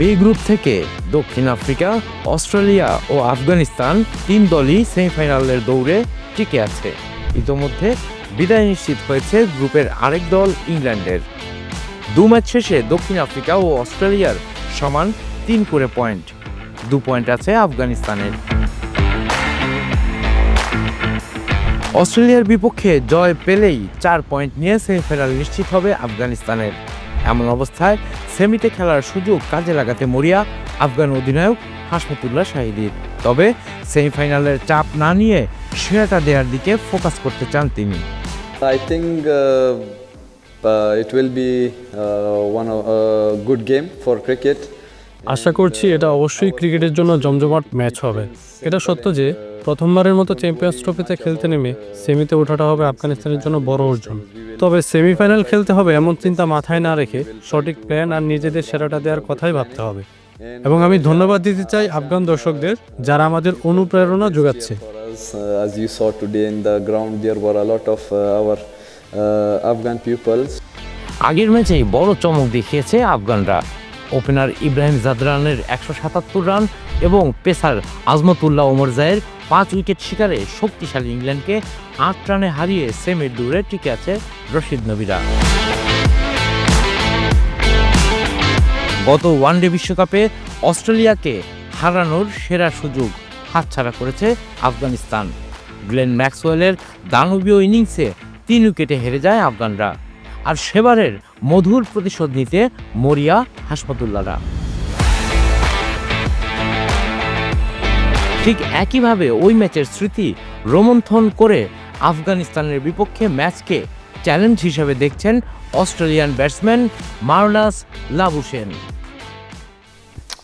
B group থেকে দক্ষিণ Africa, Australia ও আফগানিস্তান তিন দলই সেমিফাইনালের দৌড়ে টিকে আছে। ইতোমধ্যে বিদায় নিশ্চিত হয়েছে গ্রুপের আরেক দল ইংল্যান্ডের। দু ম্যাচ শেষে দক্ষিণ আফ্রিকা ও অস্ট্রেলিয়ার সমান তিন করে পয়েন্ট। দু পয়েন্ট আছে আফগানিস্তানের। অস্ট্রেলিয়ার বিপক্ষে জয় পেলেই চার পয়েন্ট নিয়ে সেমিফাইনাল নিশ্চিত হবে আফগানিস্তানের। এমন অবস্থায় সেমিতে খেলার সুযোগ কাজে লাগাতে মরিয়া আফগান অধিনায়ক হাসমতুল্লাহ শাহিদির। তবে সেমিফাইনালের চাপ না নিয়ে সেরাটা দেওয়ার দিকে ফোকাস করতে চান তিনি। I think it uh, be will good game for of a good game for cricket. আশা করছি এটা অবশ্যই ক্রিকেটের জন্য জমজমাট ম্যাচ হবে। এটা সত্য যে প্রথমবারের মতো চ্যাম্পিয়ন্স ট্রফিতে খেলতে নেমে সেমিতে ওঠাটা হবে আফগানিস্তানের জন্য বড় অর্জন। তবে সেমিফাইনাল খেলতে হবে এমন চিন্তা মাথায় না রেখে সঠিক প্ল্যান আর নিজেদের সেরাটা দেওয়ার কথাই ভাবতে হবে। এবং আমি ধন্যবাদ দিতে চাই আফগান দর্শকদের যারা আমাদের অনুপ্রেরণা যোগাচ্ছে। Uh, as you saw today in the ground, there were a lot of uh, our uh, Afghan pupils আগের ম্যাচেই বড় চমক দেখিয়েছে আফগানরা। ওপেনার ইব্রাহিম জাদরানের একশো সাতাত্তর রান এবং পেসার আজমতুল্লাহ ওমর জায়ের পাঁচ উইকেট শিকারে শক্তিশালী ইংল্যান্ডকে আট রানে হারিয়ে সেমির দূরে টিকে আছে রশিদ নবীরা। গত ওয়ানডে বিশ্বকাপে অস্ট্রেলিয়াকে হারানোর সেরা সুযোগ হাতছাড়া করেছে আফগানিস্তান। গ্লেন ম্যাক্সওয়েলের দানবীয় ইনিংসে তিন উইকেটে হেরে যায় আফগানরা। আর সেবারের মধুর প্রতিশোধ নিতে মরিয়া হাসপাতুল্লাহরা ঠিক একইভাবে ওই ম্যাচের স্মৃতি রোমন্থন করে আফগানিস্তানের বিপক্ষে ম্যাচকে চ্যালেঞ্জ হিসেবে দেখছেন Australian batsman Marnus Labuschagne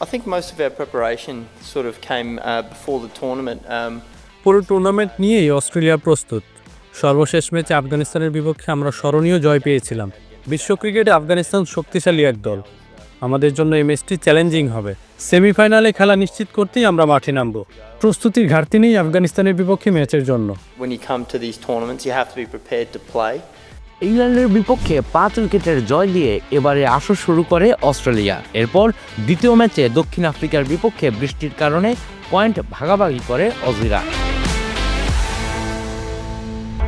I think most of our preparation sort of came uh, before the tournament. Um, পুরো টুর্নামেন্ট নিয়েই অস্ট্রেলিয়া প্রস্তুত। সর্বশেষ ম্যাচে আফগানিস্তানের বিপক্ষে আমরা স্মরণীয় জয় পেয়েছিলাম। বিশ্ব ক্রিকেটে আফগানিস্তান শক্তিশালী এক দল। আমাদের জন্য এই ম্যাচটি চ্যালেঞ্জিং হবে। সেমিফাইনালে খেলা নিশ্চিত করতেই আমরা মাঠে নামব। প্রস্তুতির ঘাটতি নেই আফগানিস্তানের বিপক্ষে ম্যাচের জন্য. ইংল্যান্ডের বিপক্ষে পাঁচ উইকেটের জয় দিয়ে এবারে আসর শুরু করে অস্ট্রেলিয়া। এরপর দ্বিতীয় ম্যাচে দক্ষিণ আফ্রিকার বিপক্ষে বৃষ্টির কারণে পয়েন্ট ভাগাভাগি করে অজিরা।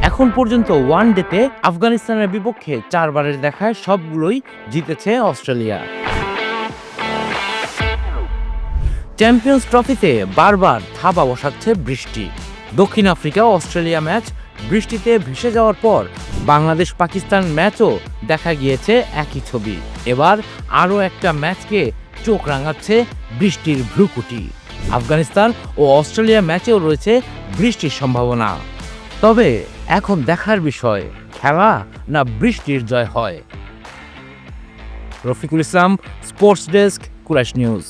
এখন পর্যন্ত ওয়ান ডেতে আফগানিস্তানের বিপক্ষে চারবারের দেখায় সবগুলোই জিতেছে অস্ট্রেলিয়া। চ্যাম্পিয়ন্স ট্রফিতে বারবার থাবা বসাচ্ছে বৃষ্টি। দক্ষিণ আফ্রিকা অস্ট্রেলিয়া ম্যাচ বৃষ্টিতে ভেসে যাওয়ার পর বাংলাদেশ পাকিস্তান ম্যাচও দেখা গিয়েছে একই ছবি। এবার আরও একটা ম্যাচকে চোখ রাঙাচ্ছে বৃষ্টির ভ্রুকুটি। আফগানিস্তান ও অস্ট্রেলিয়া ম্যাচেও রয়েছে বৃষ্টির সম্ভাবনা। তবে এখন দেখার বিষয়, খেলা না বৃষ্টির জয় হয়? রফিকুল ইসলাম, স্পোর্টস ডেস্ক কুরাশ নিউজ।